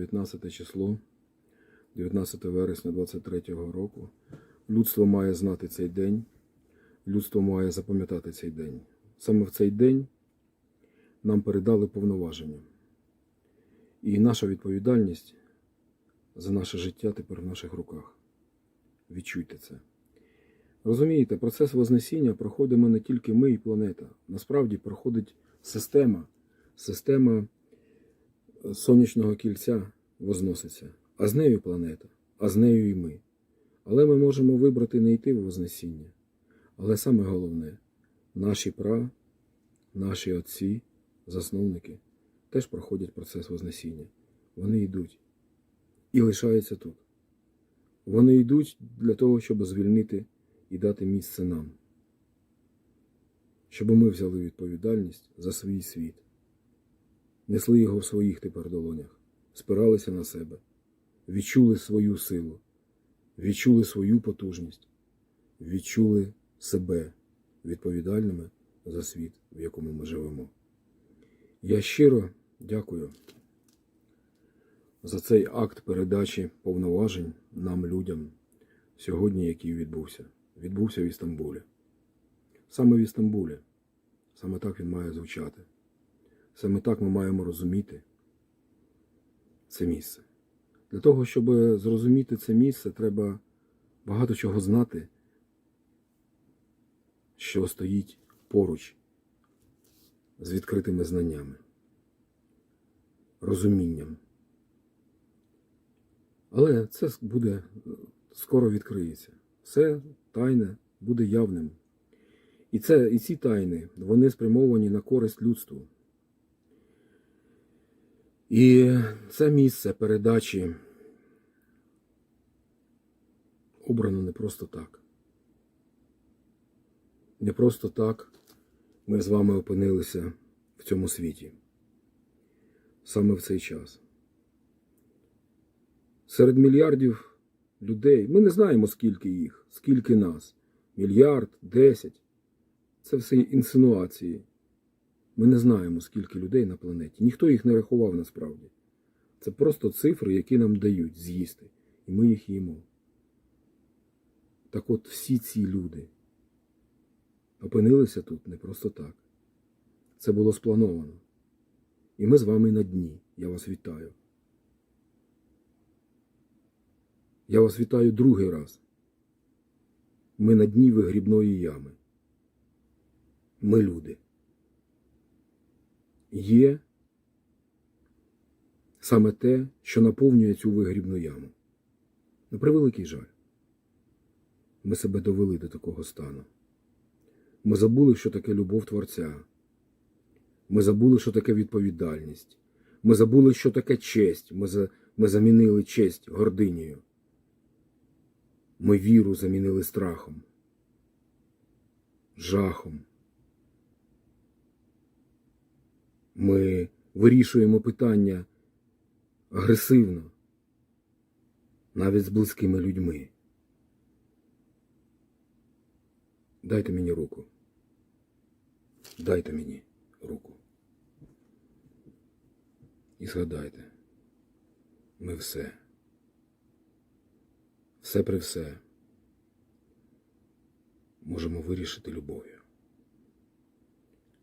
19 число, 19 вересня 23 року. Людство має знати цей день, людство має запам'ятати цей день. Саме в цей день нам передали повноваження. І наша відповідальність за наше життя тепер в наших руках. Відчуйте це. Розумієте, процес Вознесіння проходимо не тільки ми і планета. Насправді проходить система, система сонячного кільця возноситься, а з нею планета, а з нею і ми. Але ми можемо вибрати не йти в Вознесіння. Але саме головне, наші пра, наші отці, засновники теж проходять процес Вознесіння. Вони йдуть і лишаються тут. Вони йдуть для того, щоб звільнити і дати місце нам, щоб ми взяли відповідальність за свій світ, несли його в своїх тепер долонях, спиралися на себе, відчули свою силу, відчули свою потужність, відчули себе відповідальними за світ, в якому ми живемо. Я щиро дякую за цей акт передачі повноважень нам, людям, сьогодні, який відбувся. Відбувся в Істамбулі. Саме в Істамбулі. Саме так він має звучати. Саме так ми маємо розуміти це місце. Для того, щоб зрозуміти це місце, треба багато чого знати, що стоїть поруч з відкритими знаннями, розумінням. Але це буде скоро відкриється. Все тайне буде явним. І, це, і ці тайни вони спрямовані на користь людству. І це місце передачі обрано не просто так. Не просто так ми з вами опинилися в цьому світі. Саме в цей час. Серед мільярдів людей, ми не знаємо, скільки їх, скільки нас. Мільярд, десять. Це все інсинуації. Ми не знаємо, скільки людей на планеті. Ніхто їх не рахував насправді. Це просто цифри, які нам дають з'їсти. І ми їх їмо. Так от всі ці люди опинилися тут не просто так. Це було сплановано. І ми з вами на дні. Я вас вітаю. Я вас вітаю другий раз. Ми на дні вигрібної ями. Ми люди. Є саме те, що наповнює цю вигрібну яму. На превеликий жаль. Ми себе довели до такого стану. Ми забули, що таке любов Творця. Ми забули, що таке відповідальність. Ми забули, що таке честь. Ми, за... Ми замінили честь гординею. Ми віру замінили страхом, жахом. Ми вирішуємо питання агресивно, навіть з близькими людьми. Дайте мені руку. Дайте мені руку. І згадайте, ми все все при все можемо вирішити любов'ю,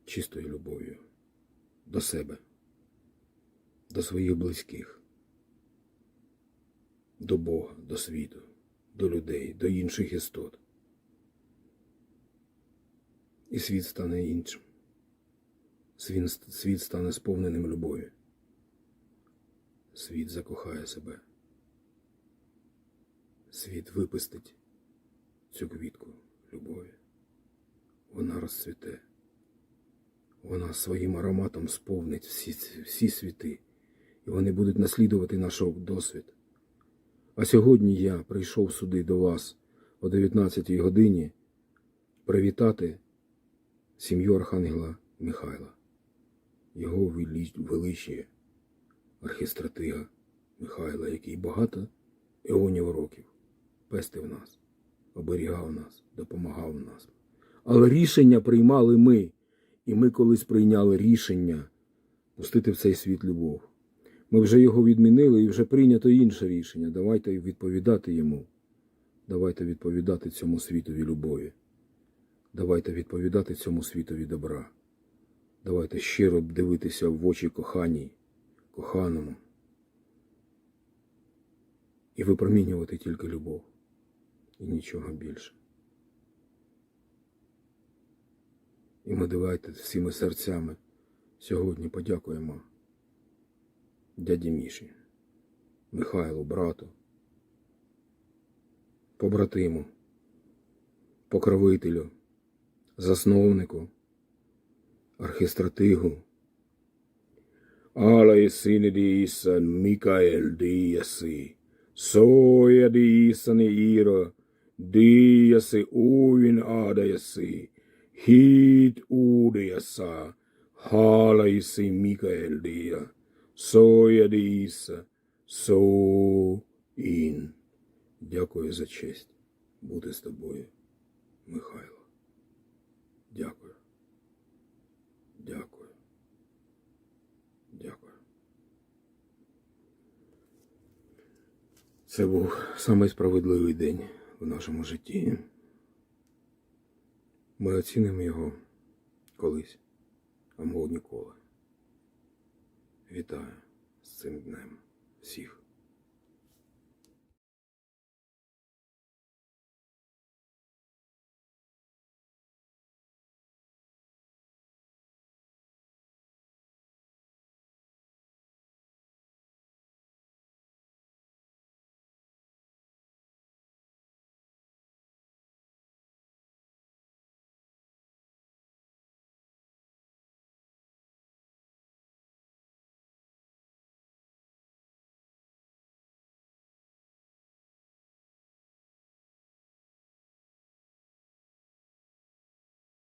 чистою любов'ю до себе, до своїх близьких, до Бога, до світу, до людей, до інших істот. І світ стане іншим. Світ стане сповненим любові. Світ закохає себе. Світ випустить цю квітку любові. Вона розцвіте. Вона своїм ароматом сповнить всі, всі світи, і вони будуть наслідувати наш досвід. А сьогодні я прийшов сюди до вас о 19 годині привітати сім'ю Архангела Михайла, його величіє архістратига Михайла, який багато еонів років пестив нас, оберігав нас, допомагав нас. Але рішення приймали ми, і ми колись прийняли рішення пустити в цей світ любов. Ми вже його відмінили і вже прийнято інше рішення. Давайте відповідати йому. Давайте відповідати цьому світові любові. Давайте відповідати цьому світові добра. Давайте щиро дивитися в очі коханій, коханому. І випромінювати тільки любов. І нічого більше. І ми давайте всіми серцями сьогодні подякуємо дяді Міші, Михайлу, брату, побратиму, покровителю, засновнику, архістратигу. Alla sine disan Mikael diasi, soja disani ira, diasi uin adajasi, hit udejasa, halaisi Mikael dia, soja діса, со ін. Дякую за честь бути з тобою, Михайло. Дякую. Дякую. Дякую. Це був самий справедливий день в нашому житті. Ми оцінимо його колись, а мов ніколи. Вітаю з цим днем всіх.